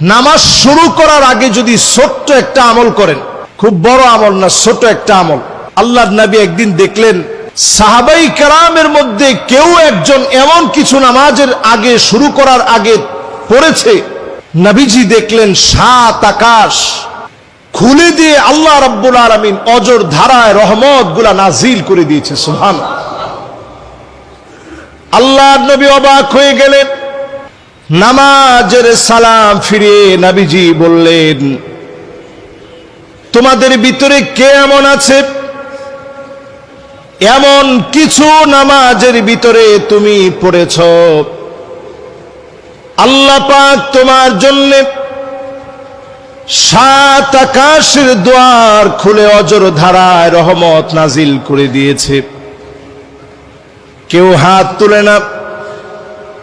নামাজ শুরু করার আগে যদি ছোট্ট একটা আমল করেন, খুব বড় আমল না, ছোট একটা আমল। আল্লাহ নবী একদিন দেখলেন, সাহাবাই কালামের মধ্যে কেউ একজন এমন কিছু নামাজের আগে শুরু করার আগে পড়েছে। নবীজি দেখলেন, সাত আকাশ খুলে দিয়ে আল্লাহ রাব্বুল আলামিন অজর ধারায় রহমতগুলা নাজিল করে দিয়েছে সুহান আল্লাহ নবী অবাক হয়ে গেলেন। নামাজের সালাম ফিরিয়ে নবীজি বললেন, তোমাদের ভিতরে কে এমন আছে? এমন কিছু নামাজের ভিতরে তুমি পড়েছ। আল্লাহ পাক তোমার জন্য সাত আকাশের দ্বার খুলে অজর ধারায় রহমত নাজিল করে দিয়েছে। কেউ হাত তুলে না।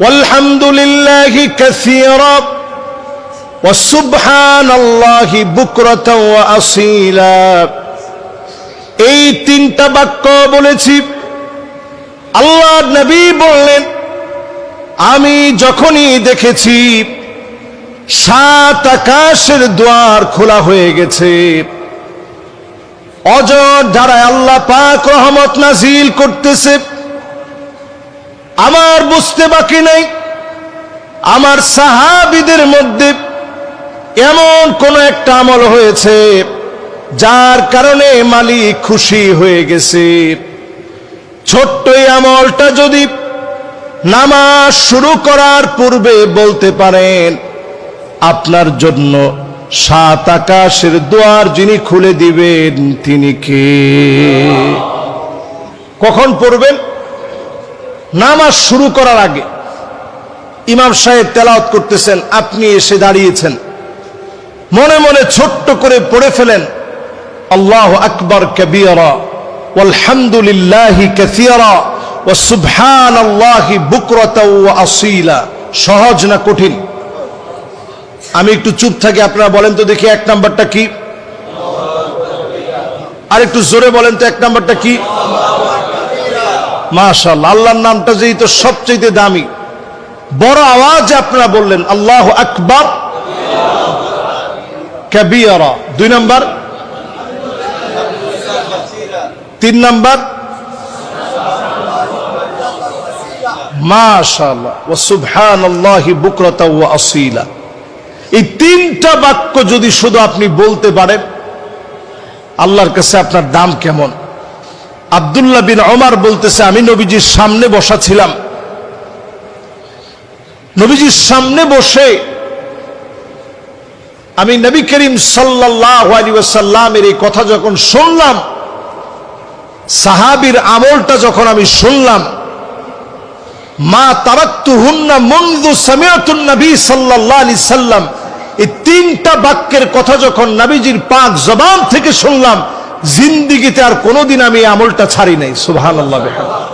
والحمد لله كثيرا وسبحان الله بكرة وأصيلا এই তিনটা বাক্য বলেছি আল্লাহ নবী বললেন আমি যখনই দেখেছি সাত আকাশের দ্বার খোলা হয়ে গেছে অজর দ্বারায় আল্লাহ পাক রহমত নাজিল করতেছে আমার বুঝতে বাকি নেই। আমার সাহাবিদের মধ্যে এমন কোন একটা আমল হয়েছে, যার কারণে মালিক খুশি হয়ে গেছে। ছোট্ট আমলটা যদি নামাজ শুরু করার পূর্বে বলতে পারেন, আপনার জন্য সাত আকাশের দুয়ার যিনি খুলে দিবেন, তিনি কে? কখন পড়বেন? নামাজ শুরু করার আগে ইমাম সাহেব তেলাওত করতেছেন, আপনি এসে দাঁড়িয়েছেন। মনে মনে ছোট্ট করে পড়ে ফেলেন, আল্লাহ আকবর কবিয়রা আলহামদুলিল্লাহি কাসিরা, ওয়া সুবহানাল্লাহি বুকরাতা ওয়া আসিলা। সহজ না কঠিন? আমি একটু চুপ থাকি, আপনারা বলেন তো দেখি এক নাম্বারটা কি? আর একটু জোরে বলেন তো এক নাম্বারটা কি? মাশাআল্লাহ, আল্লাহর নামটা যেই তো সবচেয়ে দামি। বড় আওয়াজ আপনারা বললেন, আল্লাহ আকবার। কাবিয়ারা দুই নাম্বার। তিন নাম্বার। ও আসীলা। এই তিনটা বাক্য যদি শুধু আপনি বলতে পারেন, আল্লাহর কাছে আপনার দাম কেমন? আব্দুল্লাহ বিন ওমর বলতেছে, আমি নবীজির সামনে বসা ছিলাম নবীজির সামনে বসে আমি নবী করিম সাল্লাহ আলী ওয়াসাল্লামের এই কথা যখন শুনলাম, সাহাবির আমলটা যখন আমি শুনলাম, মা তারাক্তু হুন্না মন্দু নবী সাল্লাল্লাহু আলাইহি সাল্লাম এই তিনটা বাক্যের কথা যখন নবীজির পাক জবান থেকে শুনলাম জিন্দিগিতে আর কোনোদিন আমি আমলটা ছাড়ি নাই সুবহানাল্লাহ বিহামদিহি